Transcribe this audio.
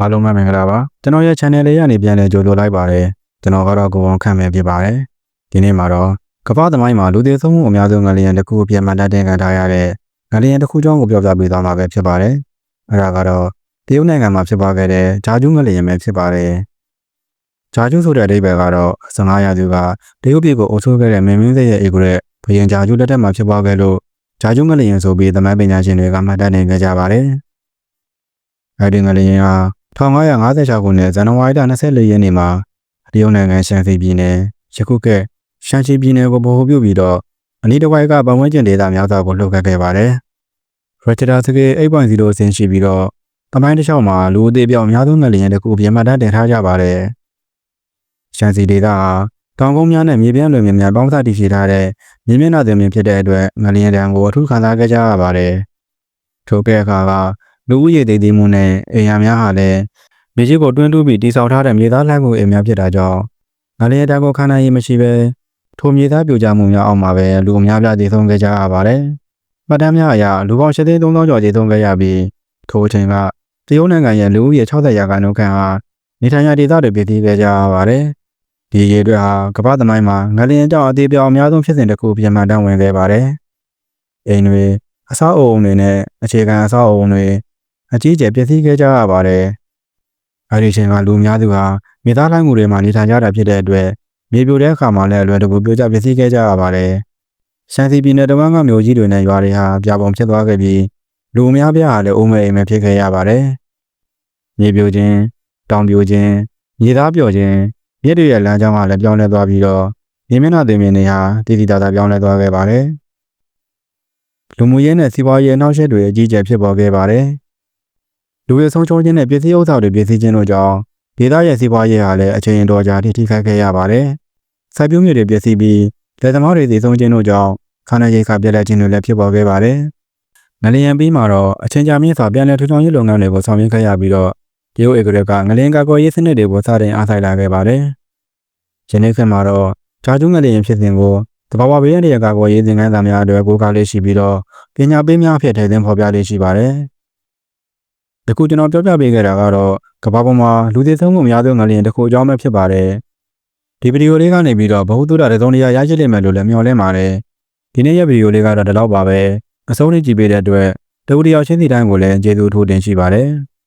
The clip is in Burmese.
အားလုံးပဲမင်္ဂလာပါကျွန်တော်ရဲ့ channel လေးကနေပြန်လည်ကြိုဆိုလိုက်ပါတယ်ကျွန်တော်ကတော့ကိုဝန်ခန့်ပဲဖြစ်ပါတယ်ဒီနေ့မှာတော့ကမ္ဘာသမိုင်းမှာလူသေးဆုံးမှုအများဆုံးငလျင်တစ်ခုအပြည့်မှတ်တမ်းတင်ခံထားရတဲ့ငလျင်တစ်ခုကြောင်းကိုပြောပြပေးသွားမှာပဲဖြစ်ပါတယ်အဲ့ဒါကတော့တရုတ်နိုင်ငံမှာဖြစ်ပွားခဲ့တဲ့ဂျာကျူးငလျင်ပဲဖြစ်ပါတယ်ဂျာကျူးဆိုတဲ့အဓိပ္ပာယ်ကတော့15ရာစုကတရုတ်ပြည်ကိုအုပ်ချုပ်ခဲ့တဲ့မင်းမင်းသက်ရဲ့အေဂရက်ဘုရင်ဂျာကျူးလက်ထက်မှာဖြစ်ပွားခဲ့လို့ဂျာကျူးငလျင်ဆိုပြီးသမိုင်းပညာရှင်တွေကမှတ်တမ်းတင်ခဲ့ကြပါတယ်အဲ့ဒီငလျင်ဟာ 1556ခုနှစ်ဇန်နဝါရီလ24ရက်နေ့မှာတရုတ်နိုင်ငံရှန်စီပြည်နယ်ယခုကရှန်ချီပြည်နယ်ကိုဗဟိုပြုပြီးတော့အနီးတစ်ဝိုက်ကပတ်ဝန်းကျင်ဒေသများစွာကိုလှုပ်ခတ်ခဲ့ပါတယ်။ Richter scale 8.0အဆင့်ရှိပြီးတော့တမိုင်းတစ်လျှောက်မှာလူအသေးပြောင်အများဆုံးငလျင်တစ်ခုပြင်မှတ်တမ်းတင်ထားကြပါတယ်။ရှန်စီဒေသဟာတောင်ကုန်းများနဲ့မြေပြန့်လွင်မြေများပေါင်းစပ်တည်ရှိထားတဲ့မြေမျက်နှာသွင်ပြင်ဖြစ်တဲ့အတွက်ငလျင်တံကိုအထူးခံစားခဲ့ကြရပါတယ်။ထို့ကဲ့အခါက လူဦးရေတည်တည်မှုနဲ့အိမ်ယာများဟာလည်းမြေကြီးကိုတွင်းတူးပြီးတိစောက်ထားတဲ့မြေသားလှိုင်းမှုအိမ်များဖြစ်တာကြောင့်ငလျင်တံကိုခံနိုင်ရည်မရှိဘဲထိုမြေသားပြိုကျမှုများအောက်မှာပဲလူအများပြားတည်ဆုံးခဲ့ကြရပါတယ်။မှတ်တမ်းများအရလူပေါင်း၈သိန်း3000ကျော်တည်ဆုံးခဲ့ရပြီးထိုအချိန်ကတရုတ်နိုင်ငံရဲ့လူဦးရေ60ရာခိုင်နှုန်းခန့်ဟာနေထိုင်ရာဒေသတွေပြည်တည်ခဲ့ကြရပါတယ်။ဒီရေတွေဟာကမ္ဘာသမိုင်းမှာငလျင်ကြောင့်အသေးပြောင်အများဆုံးဖြစ်စဉ်တစ်ခုပြင်မှန်တမ်းဝင်ခဲ့ပါတယ်။အိမ်တွေအဆောက်အအုံတွေနဲ့အခြေခံအဆောက်အအုံတွေ အကြီးအကျယ်ပျက်စီးခဲ့ကြရပါတယ်။အဲဒီအချိန်ကလူအများစုဟာမြေသားလှိုင်းမှုတွေမှာနေထိုင်ကြတာဖြစ်တဲ့အတွက်မြေပြိုတဲ့အခါမှာလည်းအလွယ်တကူပြိုကျပျက်စီးခဲ့ကြရပါတယ်။ရှမ်းစီပြည်နယ်တဝန်းကမြို့ကြီးတွေနဲ့ရွာတွေဟာပြပုံဖြစ်သွားခဲ့ပြီးလူအများပြားဟာလည်းအိုးမဲ့အိမ်မဲ့ဖြစ်ခဲ့ရပါတယ်။မြေပြိုခြင်းတောင်ပြိုခြင်းမြေသားပြိုခြင်းမြစ်တွေရဲ့လမ်းကြောင်းကလည်းပြောင်းလဲသွားပြီးတော့မြေမျက်နှာသွင်ပြင်တွေဟာတည်တည်တာတာပြောင်းလဲသွားခဲ့ပါတယ်။လူမှုရေးနဲ့စီးပွားရေးအနှောက်အယှက်တွေအကြီးအကျယ်ဖြစ်ပေါ်ခဲ့ပါတယ်။ လူတွေဆုံးရှုံးခြင်းနဲ့ပစ္စည်းဥစ္စာတွေပစ္စည်းခြင်းတို့ကြောင့်ဒေသရဲ့စီးပွားရေးဟာလည်းအချိန်တော်ကြာထိထိခိုက်ခဲ့ရပါတယ်။စိုက်ပျိုးမြေတွေပျက်စီးပြီးလက်သမားတွေသေဆုံးခြင်းတို့ကြောင့်ခန္ဓာရိပ်ခပြက်လက်ခြင်းတွေလည်းဖြစ်ပေါ်ခဲ့ပါတယ်။ငလျင်ပြီးမှာတော့အချိန်ကြာမြင့်စွာပြန်လည်ထူထောင်ရေးလုပ်ငန်းတွေကိုဆောင်ရွက်ခဲ့ရပြီးတော့တရုတ်ဧကရက်ကငလျင်ကာကွယ်ရေးစနစ်တွေကိုစတင်အားစိုက်လာခဲ့ပါတယ်။ယနေ့ခေတ်မှာတော့ဂျာကျူးငလျင်ဖြစ်စဉ်ကိုတဘာဝဘေးရန်တွေကကာကွယ်ရေးသင်ခန်းစာများအတွက်ပို့ကားလေးရှိပြီးတော့ပညာပေးများအဖြစ်ထည့်သွင်းဖော်ပြလေးရှိပါတယ်။ ဒီခုကျွန်တော်ပြောပြပေးခဲ့တာကတော့ကမ္ဘာပေါ်မှာလူသေးဆုံးမှုအများဆုံးငလျင်တစ်ခုအကြောင်းပဲဖြစ်ပါတယ်။ဒီဗီဒီယိုလေးကနေပြီးတော့ဘ ഹു တုဒတစုံတရာရရှိလိမ့်မယ်လို့လည်းမျှော်လင့်ပါတယ်။ဒီနေ့ရဲ့ဗီဒီယိုလေးကတော့ဒီလောက်ပါပဲ။အဆုံးထိကြည့်ပေးတဲ့အတွက်တဝူတယောက်ချင်းစီတိုင်းကိုလည်းကျေးဇူးထိုးတင်ရှိပါတယ်။